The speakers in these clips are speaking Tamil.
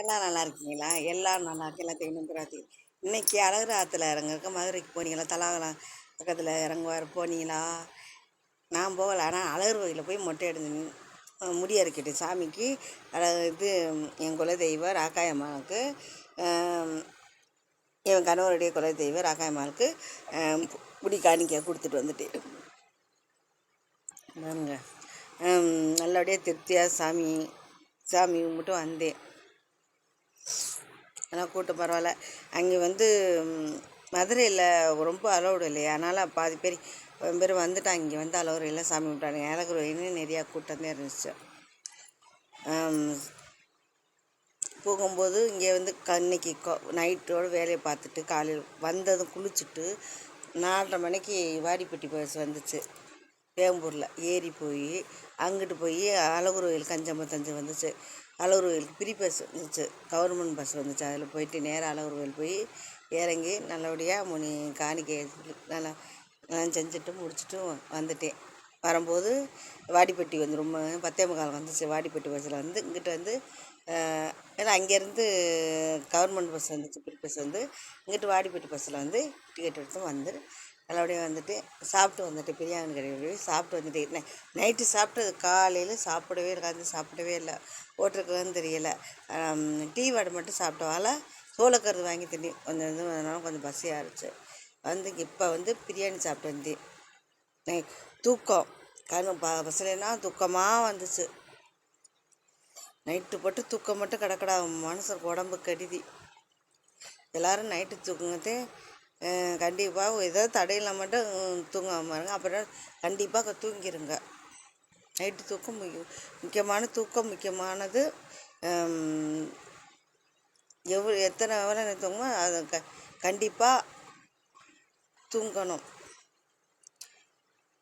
எல்லாம் நல்லா இருக்கீங்களா? எல்லாம் நல்லா இருக்கு. எல்லாத்தையும் நம்புறாத்தி இன்னைக்கு அழகர் ஆற்றுல இறங்குறக்க மதுரைக்கு போனீங்களா? தலாகலாம் பக்கத்தில் இறங்குவார். போனீங்களா? நான் போகல. ஆனால் அழகர் கோயிலில் போய் மொட்டை எடுத்து முடி அரைக்கிட்டு சாமிக்கு அழகு இது என் குலதெய்வம் ராக்காயம்மாவுக்கு என் கணவருடைய குலதெய்வம் ராக்காயம்மாவுக்கு முடி காணிக்க கொடுத்துட்டு வந்துட்டேன். பாருங்க. நல்லபடியாக திருப்தியாக சாமி சாமி கும்பிட்டு வந்தேன். ஆனால் கூட்டம் பரவாயில்ல. அங்கே வந்து மதுரையில் ரொம்ப அலோடு இல்லையா. அதனால் பாதி பேர் பேர் வந்துட்டாங்க. இங்கே வந்து அலௌடு இல்லை. சாமி கும்பிட்டாங்க. ஏலக்குறையின்னு நிறையா கூட்டம் தான் இருந்துச்சு போகும்போது இங்கே வந்து கன்னைக்கு நைட்டோட வேலையை பார்த்துட்டு காலையில் வந்ததும் குளிச்சுட்டு நாலரை மணிக்கு வாடிப்பட்டி பஸ் வந்துச்சு. வேம்பூரில் ஏறி போய் அங்கிட்டு போய் அழகர் கோயில் தஞ்சை வந்துச்சு. அழகர் கோயிலுக்கு ஃப்ரீ பஸ் வந்துச்சு. கவர்மெண்ட் பஸ் வந்துச்சு. அதில் போயிட்டு நேராக அழகர் கோயில் போய் இறங்கி நல்லபடியாக முனி காணிக்கை நல்லா எல்லாம் செஞ்சுட்டு முடிச்சுட்டு வந்துட்டேன். வரும்போது வாடிப்பட்டி வந்து ரொம்ப பத்தே முக்கால் வந்துச்சு. வாடிப்பட்டி பஸ்ஸில் வந்து இங்கிட்டு வந்து ஏன்னா அங்கேருந்து கவர்மெண்ட் பஸ் வந்துச்சு. ஃப்ரீ பஸ் வந்து இங்கிட்டு வாடிப்பட்டி பஸ்ஸில் வந்து டிக்கெட் எடுத்து வந்து நல்லபடியாக வந்துட்டு சாப்பிட்டு வந்துட்டு பிரியாணி கடையில் போய் சாப்பிட்டு வந்துட்டு நை நைட்டு சாப்பிட்டது காலையில் சாப்பிடவே இருக்காது சாப்பிடவே இல்லை. ஓட்டுருக்குன்னு தெரியலை. டீ வடை மட்டும் சாப்பிட்டவால சோளக்கருது வாங்கி தின்னி கொஞ்சம் இது அதனால கொஞ்சம் பசியாக இருந்துச்சு. வந்து இப்போ வந்து பிரியாணி சாப்பிட்டு வந்தேன். நை- தூக்கம். கண்ணு ப பசலைனா தூக்கமாக வந்துச்சு. நைட்டு போட்டு தூக்கம் மட்டும் கிடக்கடா மனசுக்கு உடம்பு கடிதி. எல்லாரும் நைட்டு தூங்குங்கத்தே கண்டிப்பாக ஏதோ தடையில் மட்டும் தூங்காமல் இருங்க. அப்புறம் கண்டிப்பாக தூங்கிடுங்க நைட்டு தூக்கம் முக்கியமான தூக்கம் முக்கியமானது எவ்வளோ எத்தனை வேலை தூங்குமோ அதை க கண்டிப்பாக தூங்கணும்.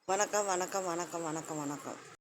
வணக்கம் வணக்கம் வணக்கம் வணக்கம் வணக்கம்.